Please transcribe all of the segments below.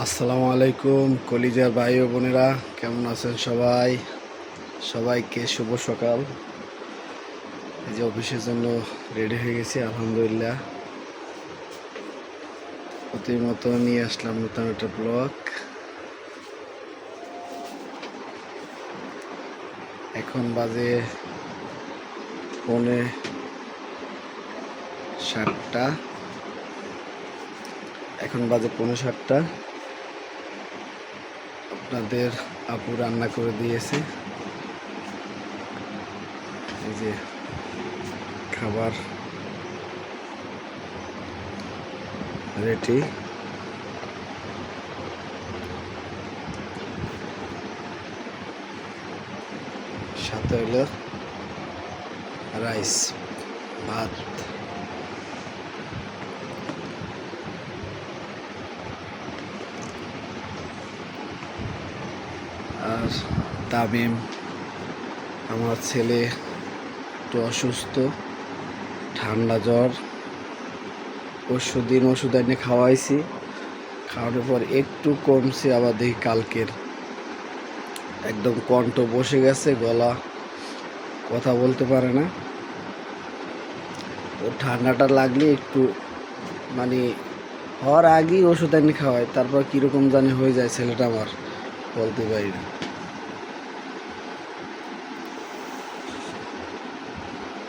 আসসালামু আলাইকুম, কলিজার ভাই ও বোনেরা, কেমন আছেন সবাই? সবাইকে শুভ সকাল। এই যে অফিসের জন্য রেডি হয়ে গেছি, আলহামদুলিল্লাহ। প্রতি মতো নিয়ে আসলাম নতুন একটা ব্লগ এখন বাজে পৌনে সাতটা। এখন বাজে পৌনে সাতটা। আপনাদের আপু রান্না করে দিয়েছে। এই যে খাবার রেডি। সাথে হলো রাইস ভাত। আর তামিম, আমার ছেলে একটু অসুস্থ, ঠান্ডা জ্বর পরশু দিন ওষুধ এনে খাওয়াইছি। খাওয়ানোর পর একটু কমছে, আবার দেখি কালকের একদম কণ্ঠ বসে গেছে, গলা কথা বলতে পারে না। ও ঠান্ডাটা লাগলে একটু মানে হওয়ার আগেই ওষুধ এনে খাওয়ায়, তারপর কীরকম জানি হয়ে যায় ছেলেটা আমার, বলতে পারি না।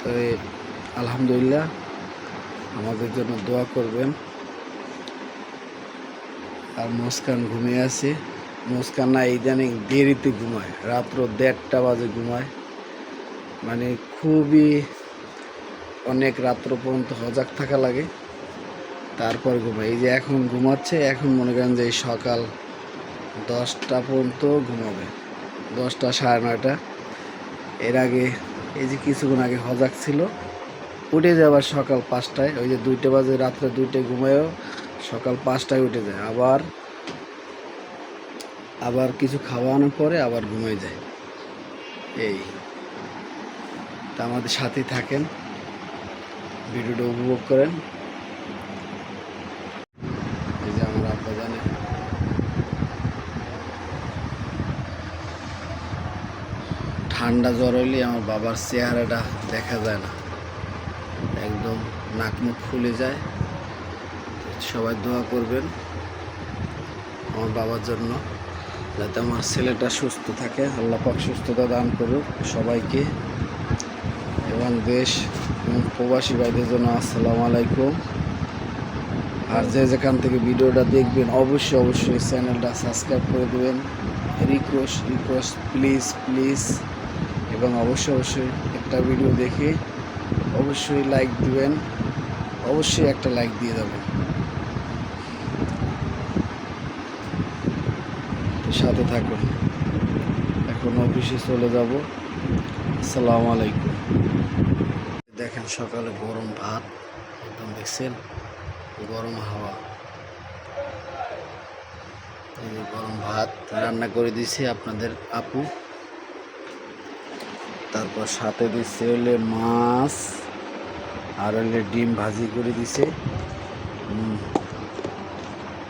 তবে আলহামদুলিল্লাহ আমাদের জন্য দোয়া করবেন। আর মুস্কান ঘুমিয়ে আছে। মুস্কান না ইদানিং দেরিতে ঘুমায়, রাত্র দেড়টা বাজে ঘুমায়। মানে খুবই অনেক রাত্র পর্যন্ত সজাগ থাকা লাগে, তারপর ঘুমায়। এই যে এখন ঘুমাচ্ছে, এখন মনে করেন যে সকাল দশটা পর্যন্ত ঘুমাবে, দশটা সাড়ে নয়টা। এর আগে এই যে কিছুক্ষণ আগে হজাক ছিল, উঠে যায় আবার সকাল পাঁচটায়, ওই যে দুইটে বাজে, রাত্রে দুইটায় ঘুমায়ও সকাল পাঁচটায় উঠে যায়, আবার আবার কিছু খাওয়ানোর পরে আবার ঘুমিয়ে যায়। এই, তা আমাদের সাথেই থাকেন, ভিডিওটা উপভোগ করেন এই যে আমার আব্বা জানে ঠান্ডা জ্বর হইলে আমার বাবার চেহারাটা দেখা যায় না। একদম নাক মুখ ফুলে যায়। সবাই দোয়া করবেন আমার বাবার জন্য, যাতে আমার ছেলেটা সুস্থ থাকে, আল্লাহ পাক সুস্থতা দান করুক সবাইকে। এবং দেশ প্রবাসী ভাইদের জন্য আসসালামু আলাইকুম। আর যে যেখান থেকে ভিডিওটা দেখবেন, অবশ্যই অবশ্যই চ্যানেলটা সাবস্ক্রাইব করে দেবেন। Request request, please please. এবং অবশ্যই অবশ্যই একটা ভিডিও দেখে অবশ্যই লাইক দিবেন, অবশ্যই একটা লাইক দিয়ে যাবেন তো সাথে থাকুন। এখন অফিসে চলে যাব। আসসালামু আলাইকুম। দেখেন সকালে গরম ভাত, একদম দেখছেন? গরম হাওয়া। গরম ভাত রান্না করে দিয়েছে আপনাদের আপু। তারপর সাথে দিচ্ছে হলে মাছ, আর হলে ডিম ভাজি করে দিছে।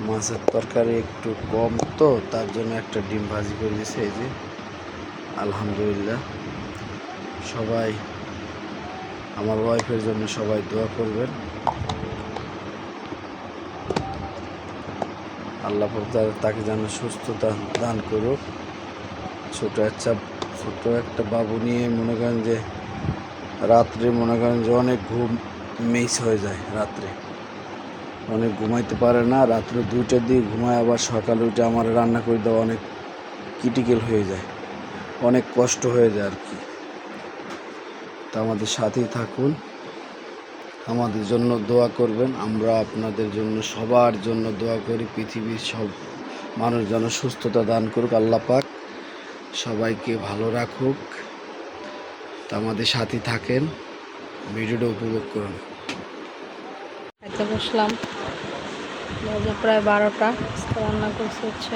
মাছের তরকারি একটু কম তো, তার জন্য একটা ডিম ভাজি করে দিছে এই যে। আলহামদুলিল্লাহ। সবাই, আমার ওয়াইফের জন্য সবাই দোয়া করবেন। আল্লাহ তাকে যেন সুস্থতা দান করুক। ছোট একটা ছোট একটা বাবু নিয়ে মনে করেন যে রাত্রে মনে করেন যে অনেক ঘুম মিস হয়ে যায় রাত্রে। অনেক ঘুমাইতে পারে না, রাত্রে দুইটার দিকে ঘুমায়, আবার সকালে উঠে আমার রান্না করে দেওয়া অনেক ক্রিটিক্যাল হয়ে যায়, অনেক কষ্ট হয়ে যায় আর কি। তা আমাদের সাথেই থাকুন, আমাদের জন্য দোয়া করবেন, আমরা আপনাদের জন্য সবার জন্য দোয়া করি, পৃথিবীর সব মানুষ যেন সুস্থতা দান করুক, আল্লাহ পাক সবাইকে ভালো রাখুক। তা আমাদের সাথে থাকেন। ভিডিওটা উপভোগ করুন। খাইতে বসলাম। প্রায় বারোটা। রান্না করছি হচ্ছে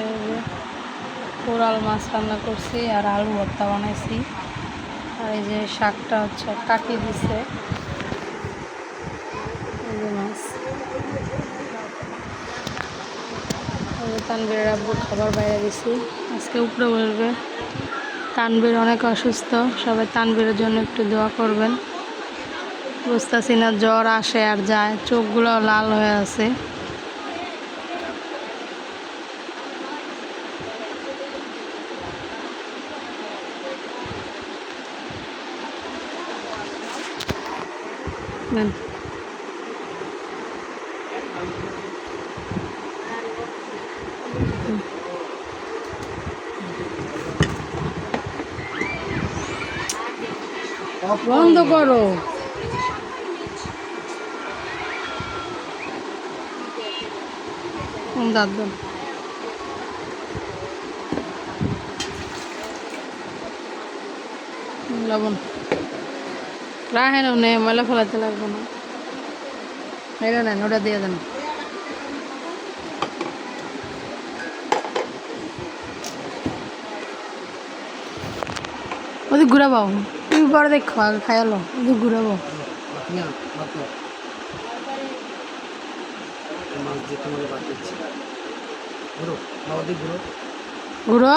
কোরাল মাছ রান্না করছি আর আলু ভর্তা বানাইছি। আর এই যে শাকটা হচ্ছে কাটি দিছে। মাছ আব্বু খাবার বাইরে দিছি। আজকে উপরে বসবে তানবীর অনেক অসুস্থ। সবাই তানবীরের জন্য একটু দোয়া করবেন। বুঝতেছি না, জ্বর আসে আর যায়। চোখগুলো লাল হয়ে আছে। নেন। বন্ধ করো। দাদু লবণ। রাহেন নে ময়লা ফেলাতে লাগবে না। এটা নেন, ওটা দিয়ে দেন। ওদিক ঘুরাবো পরে দেখো খায়ালো ওদিক ঘুরাবো ঘুরো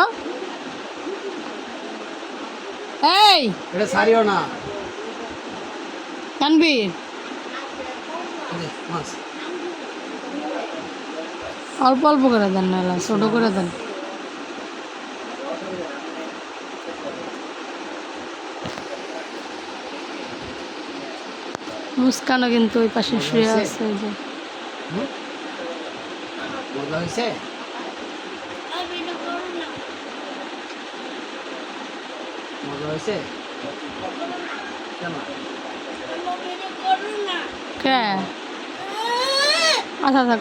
এই এটা সারিও না তানবীর অল্প অল্প করে দেন না ছোট করে দেন মুস্কানও কিন্তু ওই পাশে শুয়ে আছে যে। কে? আচ্ছা আচ্ছা।